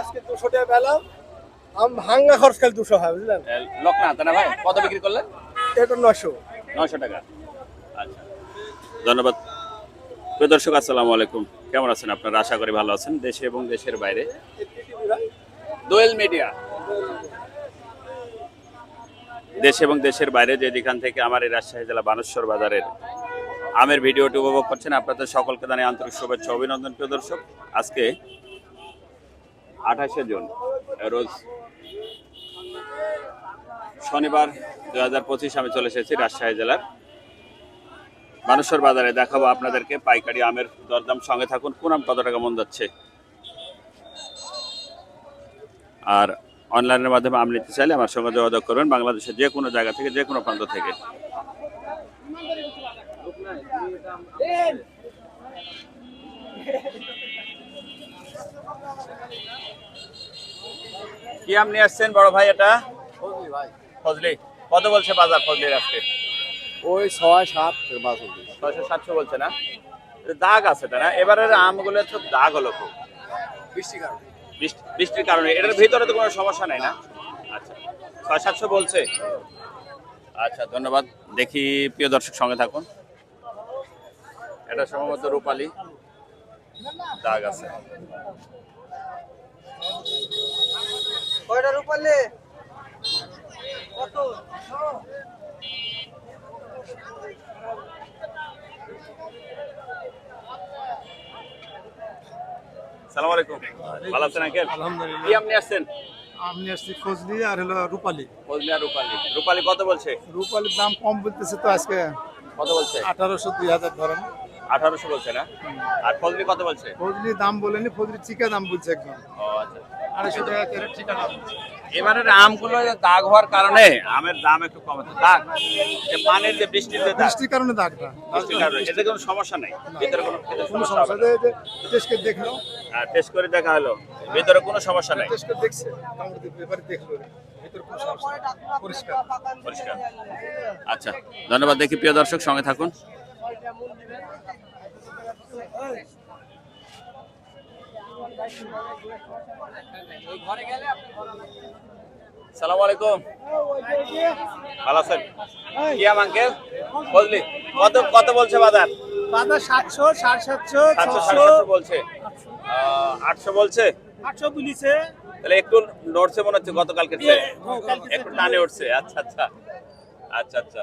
আজকে দুশো টাকা পেলাম। আম ভাঙ্গা খরচ খালি দুশো হয় বুঝলেন? না ভাই? কত বিক্রি করলেন? এটা নশো নয়শো টাকা। আচ্ছা। ধন্যবাদ। প্রিয় দর্শক আসসালামু আলাইকুম। কেমন আছেন আপনারা? আশা করি ভালো আছেন। দেশে এবং দেশের বাইরে। দোয়েল মিডিয়া। দেশ এবং দেশের বাইরে যে যেখান থেকে আমার এই রাজশাহী জেলা বানেশ্বর বাজারের আমের ভিডিওটি উপভোগ করছেন আপনাদের সকলকে জানাই আন্তরিক শুভেচ্ছা অভিনন্দন প্রিয় দর্শক। আজকে আঠাশে জুন, রোজ শনিবার দুই হাজার পঁচিশ আমি চলে এসেছি রাজশাহী জেলার মানুষের বাজারে। দেখাবো আপনাদেরকে পাইকারি আমের দরদাম। সঙ্গে থাকুন কোন আম কত টাকা মন যাচ্ছে। আর অনলাইনের মাধ্যমে আম নিতে চাইলে আমার সঙ্গে যোগাযোগ করবেন বাংলাদেশের যে কোনো জায়গা থেকে, যে কোনো প্রান্ত থেকে। কি আম নিয়ে আসছেন বড় ভাই এটা? ফজলি কত বলছে বাজার ফজলির আজকে? ওই ছয় সাত ছয়শো সাতশো বলছে না? দাগ আছে তাই না? এবারের আমগুলো তো দাগ হলো খুব। বৃষ্টি কারণ। বৃষ্টি- বৃষ্টির কারণে। এটার ভিতরে তো কোনো সমস্যা নাই না? আচ্ছা ছয় সাতশো বলছে? আচ্ছা ধন্যবাদ। দেখি প্রিয় দর্শক সঙ্গে থাকুন। এটা সম্ভবত রূপালী। দাগ আছে। কয়টা রূপালে কত? সালাম আলাইকুম। ভালো আছেন আঙ্কেল? আলহামদুলিল্লাহ। কি আপনি আসছেন? আমি আসছি ফজলি আর হলো রূপালি। ফজলি আর রূপালী। রূপালী কত বলছে? রূপালির দাম কম বলতেছে তো আজকে কত বলছে? আঠারোশো দুই হাজার ধরেন। আঠারোশো বলছে না? আর ফজলি কত বলছে? ফজলি দাম বলেনি ফজলি চিকা দাম বলছে একদম। ও আচ্ছা। আড়াইশো টাকা করে এবারের আমগুলো দাগ হওয়ার কারণে আমের দাম একটু কম আছে দাগ যে পানির যে বৃষ্টির যে দাগ। বৃষ্টির কারণে দাগটা। বৃষ্টির কারণে। এতে কোনো সমস্যা নেই। ভিতরে কোনো কোনো সমস্যা। নেই। টেস্টকে দেখল। আর টেস্ট করে দেখা হলো। ভিতরে কোনো সমস্যা নেই। টেস্টকে দেখছে। কামড় ব্যাপারে দেখল। ভিতরে কোনো সমস্যা নেই। পরিষ্কার। পরিষ্কার। আচ্ছা ধন্যবাদ। দেখি প্রিয় দর্শক সঙ্গে থাকুন। সালাম আলাইকুম। ভালো আছেন? কি আম আঙ্কেল বললি কত কত বলছে বাজার? বাজার সাতশো সাড়ে সাতশো সাতশো সাড়ে বলছে। আটশো বলছে? আটশো পুলিশে তাহলে একটু নড়ছে মনে হচ্ছে গতকালকে চেয়ে। একটু টানে উঠছে। আচ্ছা আচ্ছা। আচ্ছা আচ্ছা।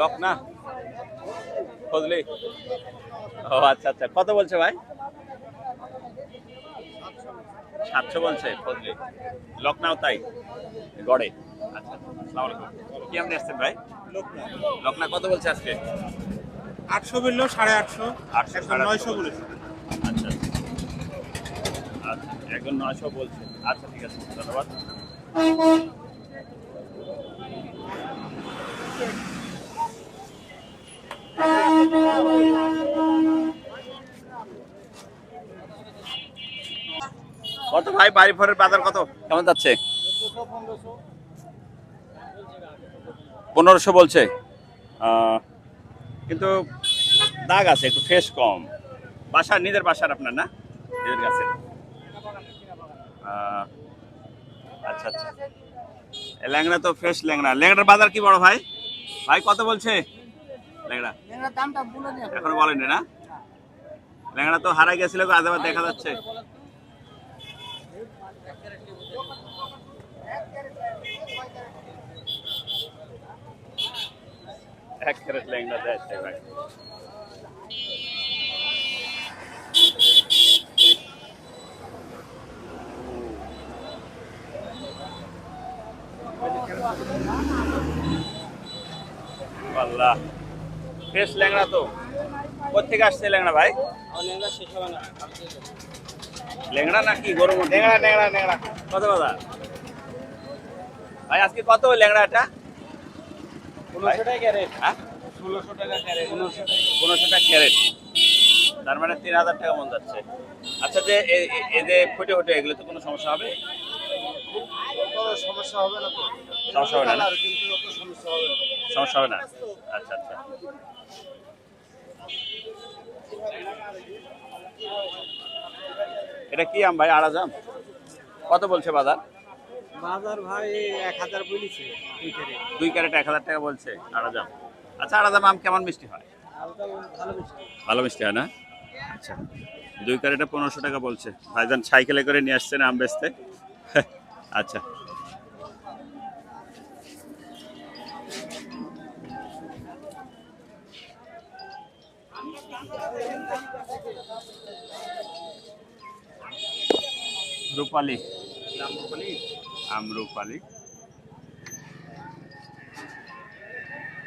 লক না? ফজলি ও আচ্ছা আচ্ছা। কত বলছে ভাই? সাতশো বলছে ফজলি লকনাও তাই? গড়ে। আচ্ছা আসসালামু আলাইকুম। কি আপনি আসছেন ভাই? লকনা কত বলছে আজকে? আটশো বলল সাড়ে আটশো। আটশো সাড়ে নয়শো বলেছে। আচ্ছা আচ্ছা একজন নয়শো বলছে। আচ্ছা ঠিক আছে ধন্যবাদ। কত ভাই, বাড়ি ফরের বাজার কত? কেমন যাচ্ছে? পনেরোশো বলছে। কিন্তু দাগ আছে, একটু ফ্রেশ কম। বাসা, নিজের বাসার আপনার না? নিজের কাছে। আচ্ছা আচ্ছা। ল্যাংড়া তো ফ্রেশ ল্যাংড়া। ল্যাংড়ার বাজার কি বড় ভাই? ভাই, কত বলছে? ল্যাংড়া। এখনও বলেনি না? ল্যাংড়া তো হারাই গেছিল আজ আবার দেখা যাচ্ছে। এক ক্যারেট ল্যাংড়া দেয় ভাই। মাশাআল্লাহ ফ্রেশ ল্যাংড়া তো। কোথেকে আসছে ল্যাংড়া ভাই? ল্যাংড়া নাকি গরু ল্যাংড়া ল্যাংড়া ল্যাংড়া। কত কথা ভাই আজকে কত ওই ল্যাংড়াটা? পনেরোশো টাকা ক্যারেট। হ্যাঁ? ষোলোশো টাকা ক্যারেট। পনেরোশো টাকা ক্যারেট। তার মানে তিন হাজার টাকা মন যাচ্ছে। আচ্ছা যে এ- এ- এ যে ফুটে ফুটে এগুলো তো কোনো সমস্যা হবে? সমস্যা হবে না হবে না, না? সমস্যা হবে না। সমস্যা হবে না। আচ্ছা আচ্ছা। এটা কি আম ভাই? আড়া জাম কত বলছে বাজার? বাজার ভাই এক হাজার বলেছে দুই ক্যারেট। এক হাজার টাকা বলছে আড়া জাম আচ্ছা আড়া জাম আম কেমন মিষ্টি হয়? ভালো ভালো মিষ্টি হয় না? আচ্ছা দুই ক্যারেটে পনেরোশো টাকা বলছে। ভাইজান সাইকেলে করে নিয়ে আসছেন আম বেচতে। আচ্ছা রূপালি আমরুপালি?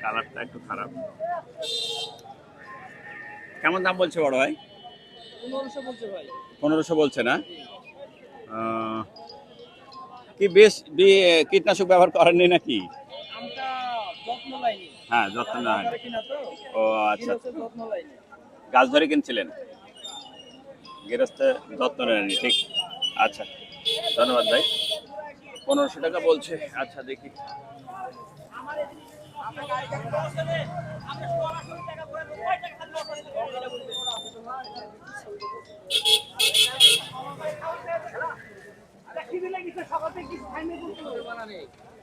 কালারটা একটু খারাপ। কেমন দাম বলছে বড় ভাই? পনেরোশো বলছে না? কি বেশ বি- কীটনাশক ব্যবহার করেননি নাকি? হ্যাঁ যত্ন না। ও আচ্ছা। গাছ ধরে কিনছিলেন? গৃহস্থ যত্ন নেননি ঠিক। আচ্ছা ধন্যবাদ ভাই। পনেরোশো টাকা বলছে। আচ্ছা দেখি।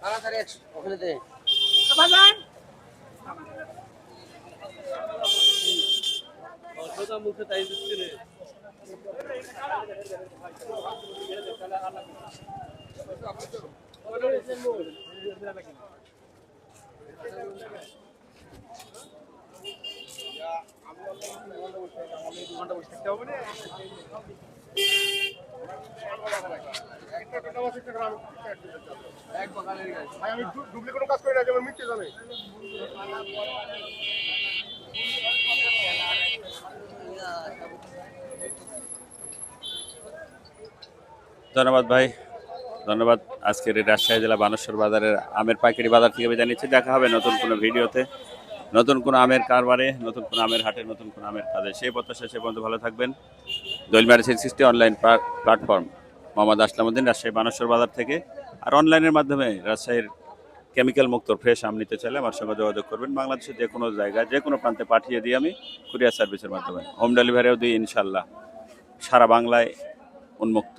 তাড়াতাড়ি ওখানে দে। মুখে তাই দিচ্ছে আমি ডুপ্লিকেট কোনো কাজ করি না যেমন মিথ্যে জানে। ধন্যবাদ ভাই। ধন্যবাদ। আজকের এই রাজশাহী জেলা বানেশ্বর বাজারের আমের পাইকারি বাজার থেকে বিদায় নিচ্ছি দেখা হবে নতুন কোনো ভিডিওতে। নতুন কোনো আমের কারবারে, নতুন কোনো আমের হাটে, নতুন কোনো আমের কাজে। সেই প্রত্যাশা সে পর্যন্ত ভালো থাকবেন। দৈল marriage sixty online platform, Mohammad Aslamuddin, Rajshahi Baneshwar বাজার থেকে। আর অনলাইনের মাধ্যমে রাজশাহীর কেমিক্যাল মুক্ত ফ্রেশ আম নিতে চাইলে আমার সঙ্গে যোগাযোগ করবেন। বাংলাদেশের যে কোনো জায়গায়, যে কোনো প্রান্তে পাঠিয়ে দিই আমি কুরিয়ার সার্ভিসের মাধ্যমে। হোম ডেলিভারিও দিই ইনশাল্লাহ। সারা বাংলায় উন্মুক্ত।